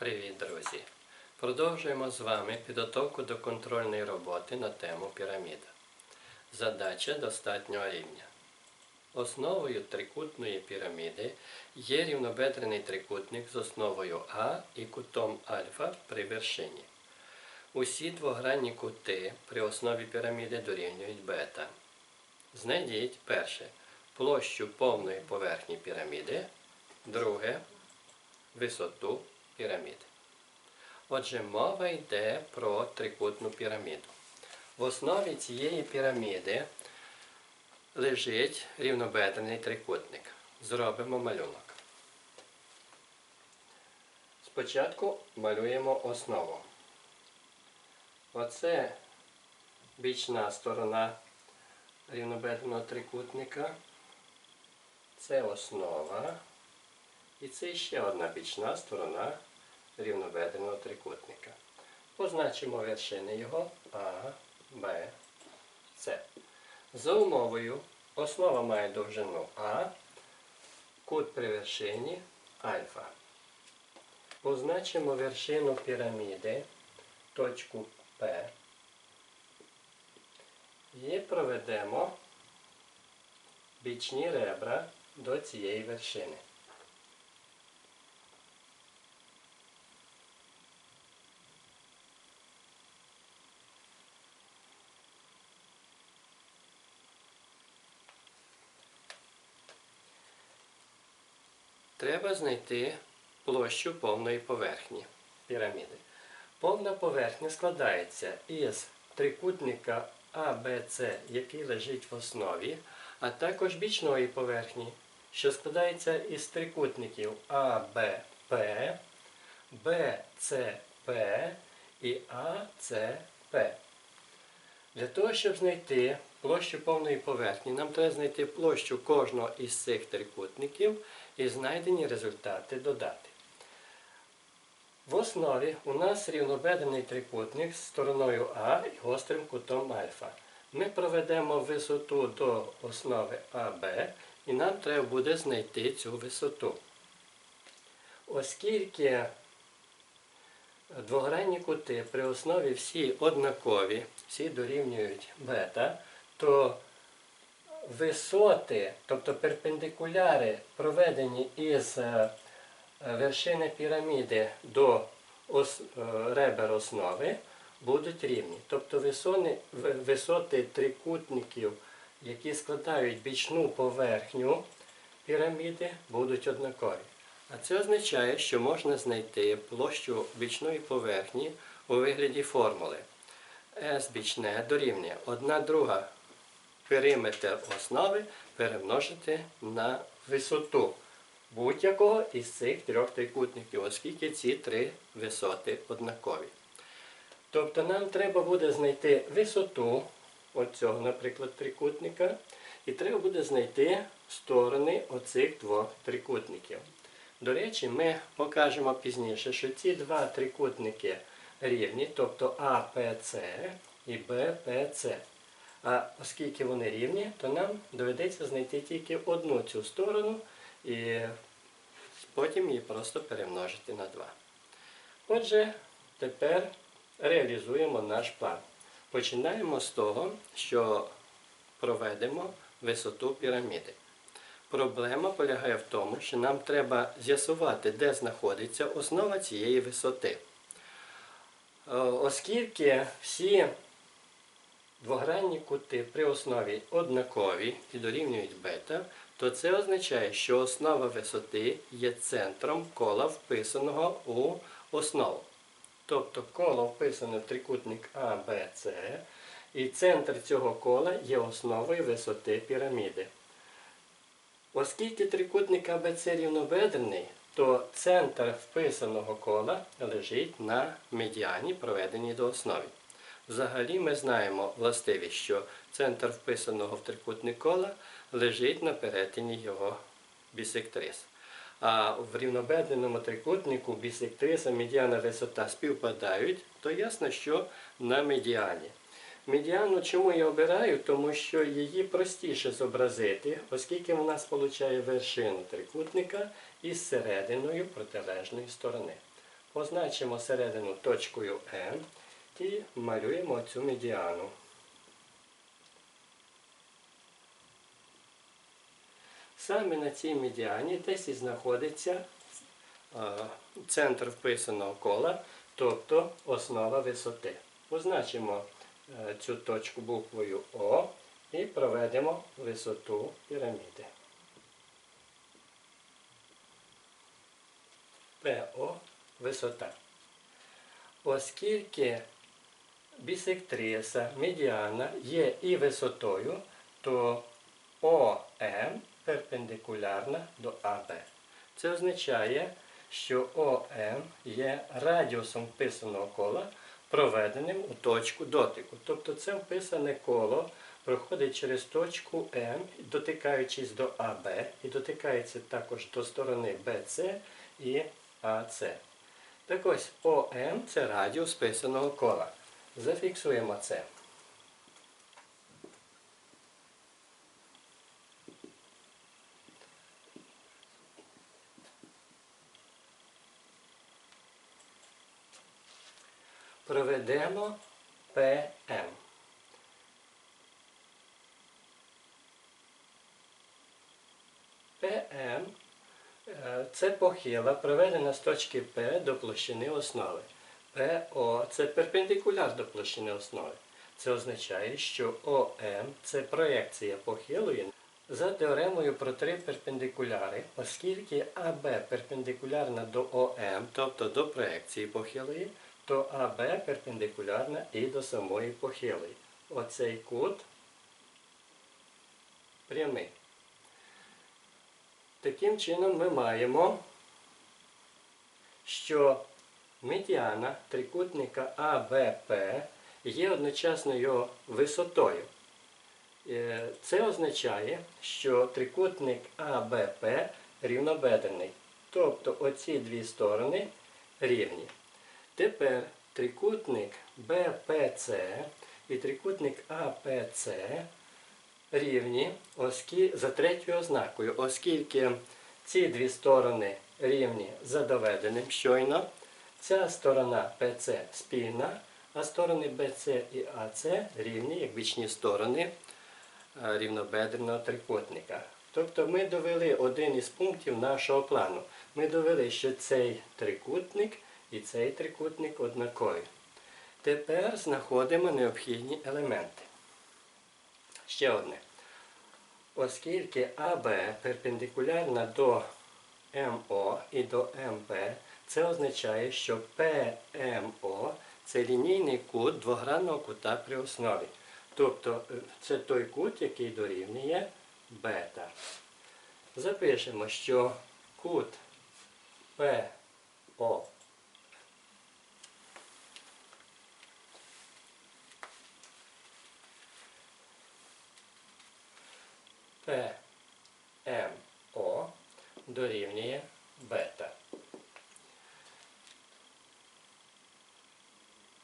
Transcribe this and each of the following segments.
Привіт, друзі! Продовжуємо з вами підготовку до контрольної роботи на тему піраміда. Задача достатнього рівня. Основою трикутної піраміди є рівнобедрений трикутник з основою А і кутом альфа при вершині. Усі двогранні кути при основі піраміди дорівнюють бета. Знайдіть перше площу повної поверхні піраміди, друге висоту піраміди. Отже, мова йде про трикутну піраміду. В основі цієї піраміди лежить рівнобедрений трикутник. Зробимо малюнок. Спочатку малюємо основу. Оце бічна сторона рівнобедреного трикутника. Це основа. І це ще одна бічна сторона рівнобедреного трикутника. Позначимо вершини його А, Б, С. За умовою основа має довжину А, кут при вершині альфа. Позначимо вершину піраміди, точку П. І проведемо бічні ребра до цієї вершини. Треба знайти площу повної поверхні піраміди. Повна поверхня складається із трикутника АБЦ, який лежить в основі, а також бічної поверхні, що складається із трикутників АБП, БЦП і АЦП. Для того, щоб знайти площу повної поверхні, нам треба знайти площу кожного із цих трикутників і знайдені результати додати. В основі у нас рівнобедрений трикутник з стороною А і гострим кутом альфа. Ми проведемо висоту до основи АБ і нам треба буде знайти цю висоту. Оскільки двогранні кути при основі всі однакові, всі дорівнюють бета, то висоти, тобто перпендикуляри, проведені із е, вершини піраміди до ос- е, ребер основи, будуть рівні. Тобто висони, висоти трикутників, які складають бічну поверхню піраміди, будуть однакові. А це означає, що можна знайти площу бічної поверхні у вигляді формули. S бічне дорівнює 1 друга периметр основи перемножити на висоту будь-якого із цих трьох трикутників, оскільки ці три висоти однакові. Тобто нам треба буде знайти висоту оцього, наприклад, трикутника, і треба буде знайти сторони оцих двох трикутників. До речі, ми покажемо пізніше, що ці два трикутники рівні, тобто АПЦ і БПЦ. А оскільки вони рівні, то нам доведеться знайти тільки одну цю сторону і потім її просто перемножити на 2. Отже, тепер реалізуємо наш план. Починаємо з того, що проведемо висоту піраміди. Проблема полягає в тому, що нам треба з'ясувати, де знаходиться основа цієї висоти. Е, Оскільки всі двогранні кути при основі однакові і дорівнюють бета, то це означає, що основа висоти є центром кола, вписаного у основу. Тобто коло вписане в трикутник АБЦ, і центр цього кола є основою висоти піраміди. Оскільки трикутник АБЦ рівнобедрений, то центр вписаного кола лежить на медіані, проведеній до основи. Взагалі ми знаємо властивість, що центр вписаного в трикутник кола лежить на перетині його бісектрис. А в рівнобедреному трикутнику бісектриса, медіана висота співпадають, то ясно, що на медіані. Медіану чому я обираю? Тому що її простіше зобразити, оскільки вона сполучає вершину трикутника із серединою протилежної сторони. позначимо середину точкою М і малюємо цю медіану. Саме на цій медіані десь і знаходиться е, центр вписаного кола, тобто основа висоти. Позначимо е, цю точку буквою О і проведемо висоту піраміди. ПО висота. Оскільки бісектриса, медіана є і висотою, то ОМ перпендикулярна до АБ. Це означає, що ОМ є радіусом вписаного кола, проведеним у точку дотику. Тобто це вписане коло проходить через точку М, дотикаючись до АБ, і дотикається також до сторони BC і АС. Так ось ОМ це радіус вписаного кола. Зафіксуємо це. Проведемо ПМ. ПМ е, це похила, проведена з точки П до площини основи. ПО це перпендикуляр до площини основи. Це означає, що ОМ це проекція похилої за теоремою про три перпендикуляри, оскільки АБ перпендикулярна до ОМ, тобто до проекції похилої, то АБ перпендикулярна і до самої похилої. Оцей кут прямий. Таким чином ми маємо, що медіана трикутника АБП є одночасно його висотою. Е, Це означає, що трикутник АБП рівнобедрений. Тобто оці дві сторони рівні. Тепер трикутник БПЦ і трикутник АПЦ рівні за третьою ознакою, оскільки ці дві сторони рівні за доведеним щойно, ця сторона ПЦ спільна, а сторони БЦ і АЦ рівні як бічні сторони е, рівнобедреного трикутника. Тобто ми довели один із пунктів нашого плану. Ми довели, що цей трикутник і цей трикутник однакові. Тепер знаходимо необхідні елементи. Ще одне. Оскільки АБ перпендикулярна до МО і до МБ, це означає, що ПМО це лінійний кут двогранного кута при основі. Тобто е, це той кут, який дорівнює бета. Запишемо, що кут ПО ПМО дорівнює бета.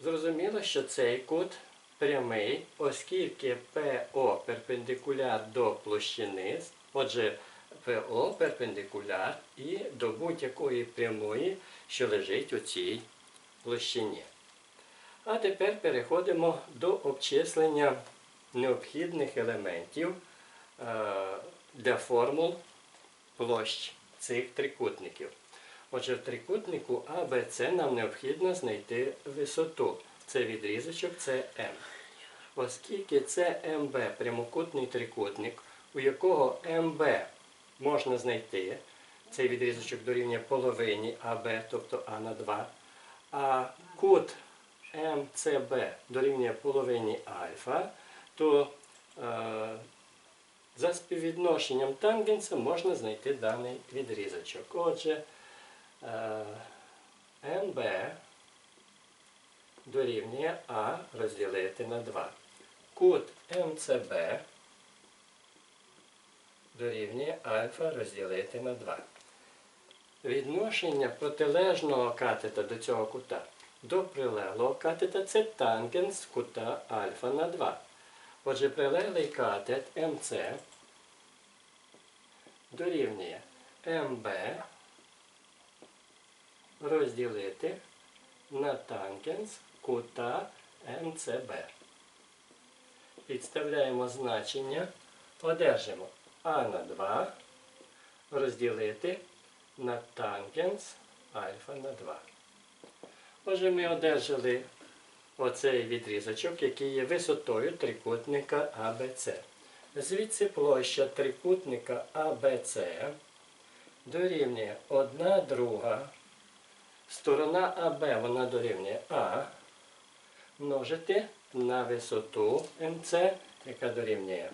Зрозуміло, що цей кут прямий, оскільки ПО перпендикуляр до площини, отже, ПО перпендикуляр і до будь-якої прямої, що лежить у цій площині. А тепер переходимо до обчислення необхідних елементів е, для формул площ цих трикутників. Отже, в трикутнику АБЦ нам необхідно знайти висоту. Це відрізочок СМ. Оскільки це МБ прямокутний трикутник, у якого МБ можна знайти, цей відрізочок дорівнює половині АБ, тобто А на 2, а кут МЦБ дорівнює половині альфа, то е, за співвідношенням тангенса можна знайти даний відрізочок. Отже, МБ дорівнює А розділити на 2. Кут МЦБ дорівнює альфа розділити на 2. Відношення протилежного катета до цього кута до прилеглого катета це тангенс кута альфа на 2. Отже, прилеглий катет МЦ дорівнює МБ розділити на тангенс кута МЦБ. Підставляємо значення, одержимо А на 2 розділити на тангенс альфа на 2. Отже, ми одержали оцей відрізочок, який є висотою трикутника АБЦ. Звідси площа трикутника АБЦ дорівнює 1 друга. Сторона АБ вона дорівнює А множити на висоту МЦ, яка дорівнює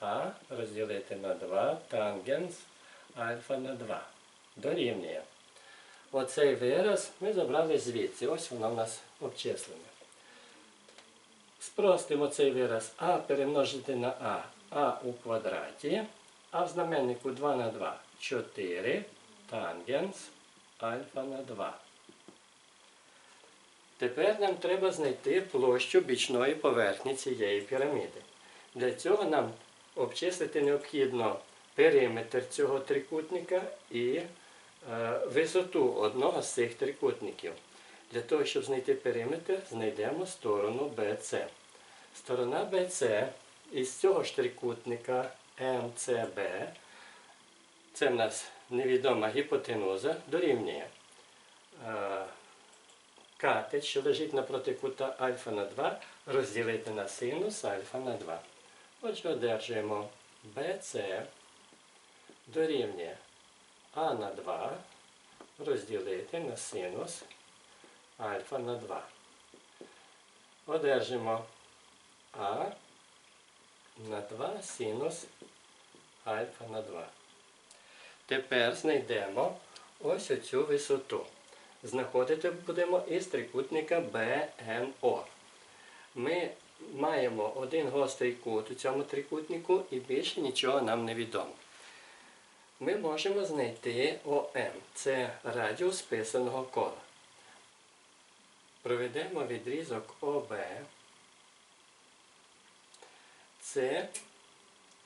А розділити на 2 тангенс альфа на 2. Дорівнює. Оцей вираз ми забрали звідси. Ось воно в нас обчислене. Спростимо цей вираз А перемножити на А. А у квадраті. А в знаменнику 2 на 2 4 тангенс альфа на 2. Тепер нам треба знайти площу бічної поверхні цієї піраміди. Для цього нам обчислити необхідно периметр цього трикутника і е, висоту одного з цих трикутників. Для того, щоб знайти периметр, знайдемо сторону BC. Сторона BC із цього ж трикутника MCB, це в нас невідома гіпотенуза, дорівнює е, катет, що лежить напроти кута альфа на 2, розділити на синус альфа на 2. Отже, одержуємо BC дорівнює А на 2 розділити на синус альфа на 2. Одержимо А на 2 синус альфа на 2. Тепер знайдемо ось оцю висоту. Знаходити будемо із трикутника БМО. Ми маємо один гострий кут у цьому трикутнику і більше нічого нам не відомо. Ми можемо знайти ОМ. Це радіус писаного кола. Проведемо відрізок ОБ. Це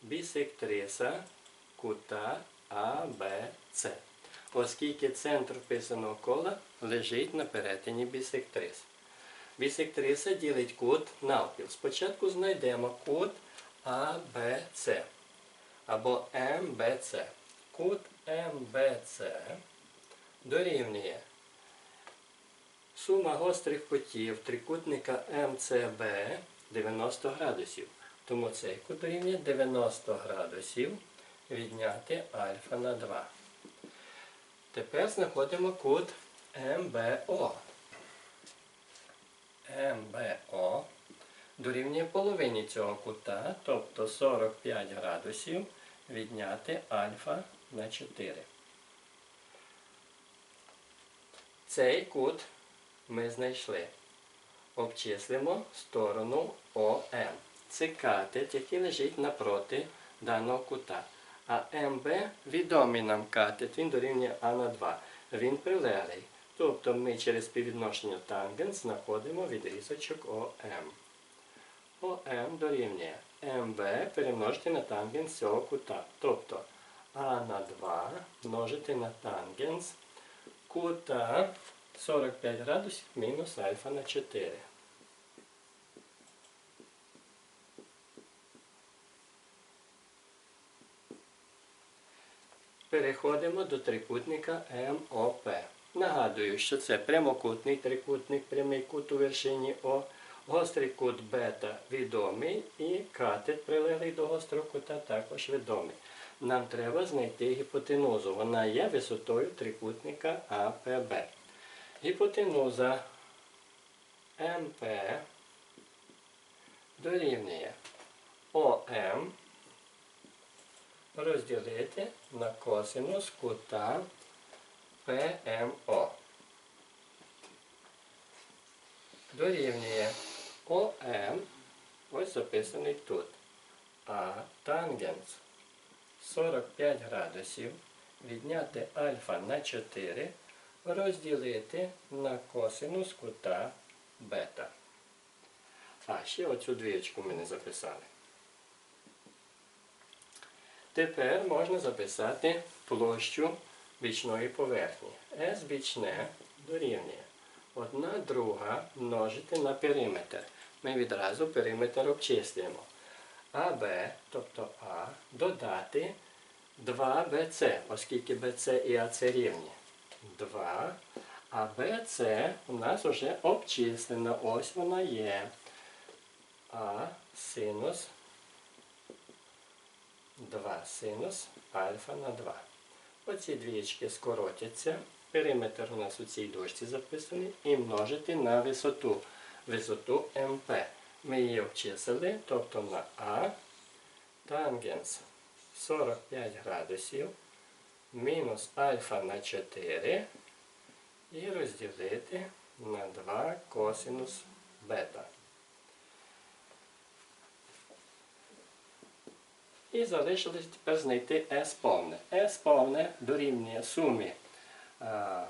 бісектриса кута АБЦ. Оскільки центр вписаного кола лежить на перетині бісектриси. Бісектриса ділить кут навпіл. Спочатку знайдемо кут АБЦ або МБЦ. Кут МБЦ дорівнює сума гострих кутів трикутника МЦБ 90 градусів. Тому цей кут дорівнює 90 градусів відняти альфа на 2. Тепер знаходимо кут МБО. МБО дорівнює половині цього кута, тобто 45 градусів відняти альфа на 4. Цей кут ми знайшли. Обчислимо сторону ОМ. Це який лежить напроти даного кута. А МБ відомий нам катет, він дорівнює А на 2. Він прилеглий. Тобто ми через співвідношення тангенс знаходимо відрізочок ОМ. ОМ дорівнює МБ перемножити на тангенс цього кута. Тобто А на 2 множити на тангенс кута 45 градусів мінус альфа на 4. Переходимо до трикутника МОП. Нагадую, що це прямокутний трикутник, прямий кут у вершині О, гострий кут бета відомий і катет, прилеглий до гострого кута, також відомий. Нам треба знайти гіпотенузу. Вона є висотою трикутника АПБ. Гіпотенуза МП дорівнює ОМ розділити на косинус кута ПМО. Дорівнює ОМ, ось записаний тут. А тангенс 45 градусів відняти альфа на 4 розділити на косинус кута бета. А, ще оцю двічку ми не записали. Тепер можна записати площу бічної поверхні. С бічне дорівнює. Одна друга множити на периметр. Ми відразу периметр обчислюємо. АБ, тобто А, додати 2БЦ, оскільки БЦ і АЦ рівні. 2. А БЦ у нас вже обчислено. Ось вона є. А синус 2 синус альфа на 2. Оці двічки скоротяться. Периметр у нас у цій дошці записаний і множити на висоту. Висоту МП. Ми її обчислили, тобто на А тангенс 45 градусів мінус альфа на 4 і розділити на 2 косинус бета. І залишилось тепер знайти S повне. S повне дорівнює сумі а,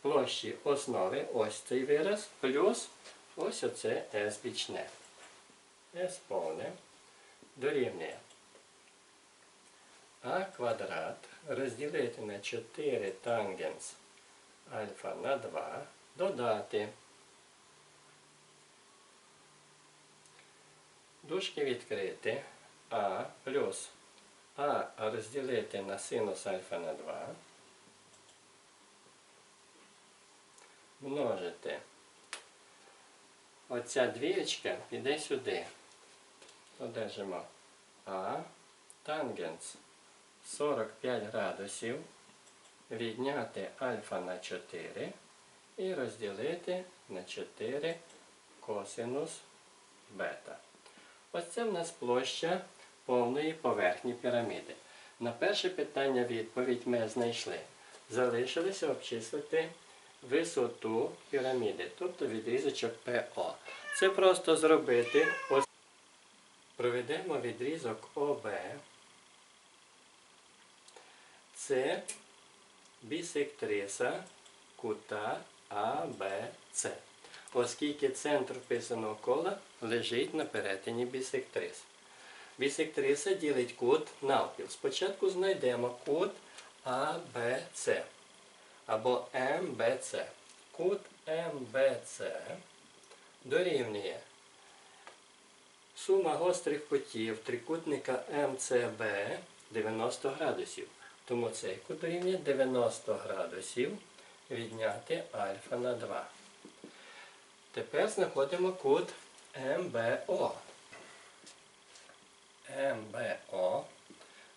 площі основи, ось цей вираз, плюс ось оце S бічне. S повне дорівнює А квадрат розділити на 4 тангенс альфа на 2, додати. Дужки відкрити. А плюс А розділити на синус альфа на 2. Множити. Оця двієчка піде сюди. Одержимо А тангенс 45 градусів. Відняти альфа на 4 і розділити на 4 косинус бета. Ось це в нас площа повної поверхні піраміди. На перше питання відповідь ми знайшли. Залишилося обчислити висоту піраміди, тобто відрізочок ПО. Це просто зробити. Проведемо відрізок ОБ. Це бісектриса кута АБЦ. Оскільки центр вписаного кола лежить на перетині бісектриси. Бісектриса ділить кут навпіл. Спочатку знайдемо кут АБЦ або МБЦ. Кут МБЦ дорівнює сума гострих кутів трикутника МЦБ 90 градусів. Тому цей кут дорівнює 90 градусів відняти альфа на 2. Тепер знаходимо кут МБО. МБО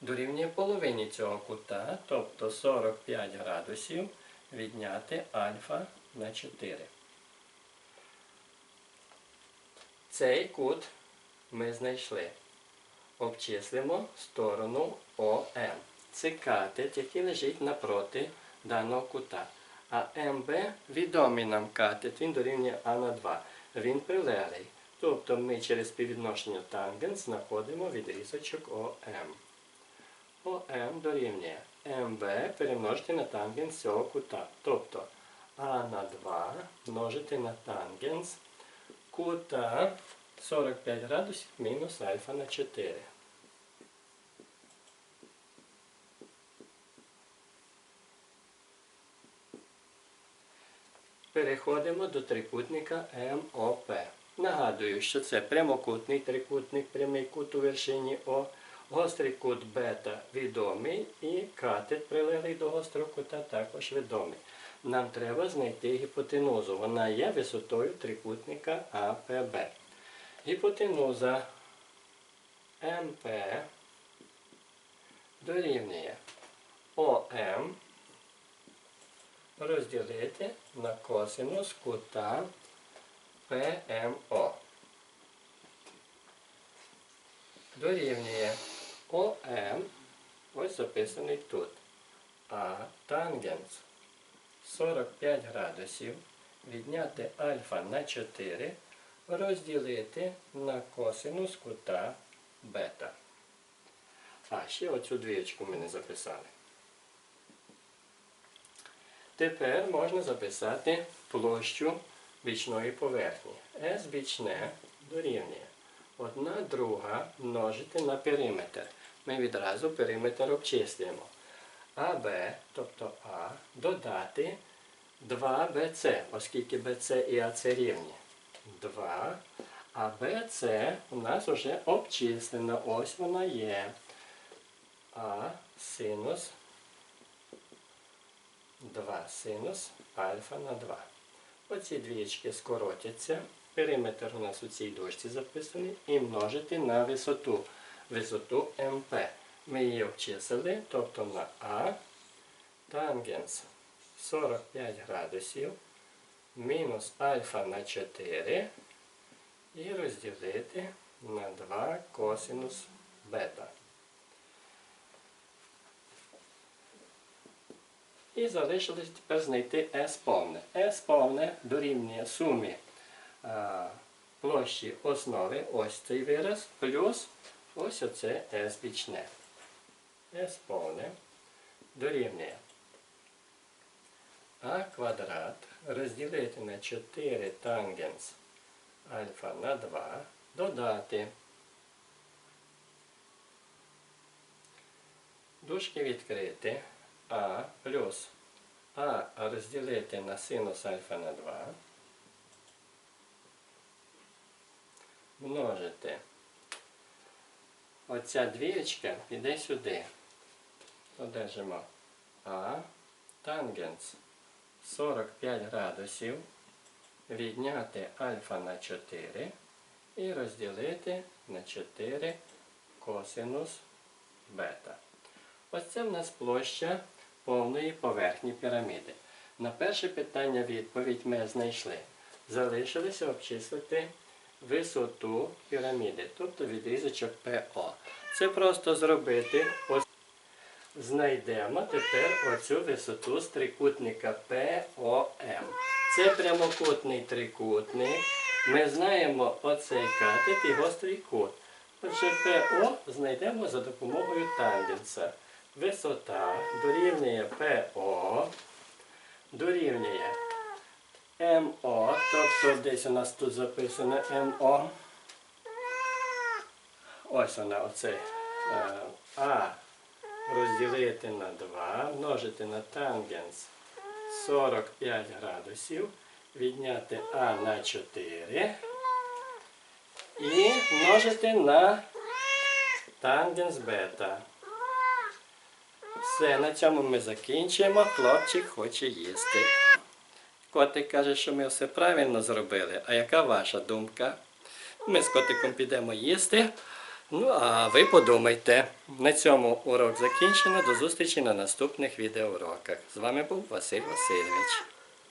дорівнює половині цього кута, тобто 45 градусів відняти альфа на 4. Цей кут ми знайшли. Обчислимо сторону ОМ. Це катет, який лежить напроти даного кута. А МБ відомий нам катет, він дорівнює А на 2. Він прилеглий. Тобто ми через співвідношення тангенс знаходимо відрізочок ОМ. ОМ дорівнює МБ перемножити на тангенс цього кута. Тобто А на 2 множити на тангенс кута 45 градусів мінус альфа на 4. Переходимо до трикутника МОП. Нагадую, що це прямокутний трикутник, прямий кут у вершині О, гострий кут бета відомий і катет, прилеглий до гострого кута, також відомий. Нам треба знайти гіпотенузу. Вона є висотою трикутника АПБ. Гіпотенуза МП дорівнює ОМ розділити на косинус кута ПМО. Дорівнює ОМ, ось записаний тут. А тангенс 45 градусів відняти альфа на 4 розділити на косинус кута бета. А, ще оцю двієчку ми не записали. Тепер можна записати площу бічної поверхні. S бічне дорівнює 1 друга множити на периметр. Ми відразу периметр обчислюємо. АБ, тобто А, додати 2БЦ, оскільки БЦ і АЦ рівні. 2. А БЦ у нас вже обчислено. Ось вона є. А синус 2 синус альфа на 2. Оці двічки скоротяться. Периметр у нас у цій дошці записаний і множити на висоту. Висоту МП. Ми її обчислили, тобто на А тангенс 45 градусів мінус альфа на 4 і розділити на 2 косинус бета. І залишилось тепер знайти S повне. S повне дорівнює сумі а, площі основи, ось цей вираз, плюс ось оце S бічне. S повне дорівнює А квадрат розділити на 4 тангенс альфа на 2, додати. Дужки відкрити. А плюс А розділити на синус альфа на 2. Множити. Оця двієчка піде сюди. Одержимо А тангенс 45 градусів. Відняти альфа на 4 і розділити на 4 косинус бета. Ось це в нас площа повної поверхні піраміди. На перше питання відповідь ми знайшли. Залишилося обчислити висоту піраміди, тобто відрізочок ПО. Це просто зробити. Знайдемо тепер оцю висоту з трикутника ПОМ. Це прямокутний трикутник. Ми знаємо оцей катет і гострий кут. Отже, ПО знайдемо за допомогою тангенса. Висота дорівнює ПО, дорівнює МО, тобто десь у нас тут записано МО. Ось вона, оцей е, А розділити на 2, множити на тангенс 45 градусів, відняти А на 4 і множити на тангенс бета. Все, на цьому ми закінчуємо. Хлопчик хоче їсти. Котик каже, що ми все правильно зробили. А яка ваша думка? Ми з котиком підемо їсти. Ну, а ви подумайте. На цьому урок закінчено. До зустрічі на наступних відеоуроках. З вами був Василь Васильович.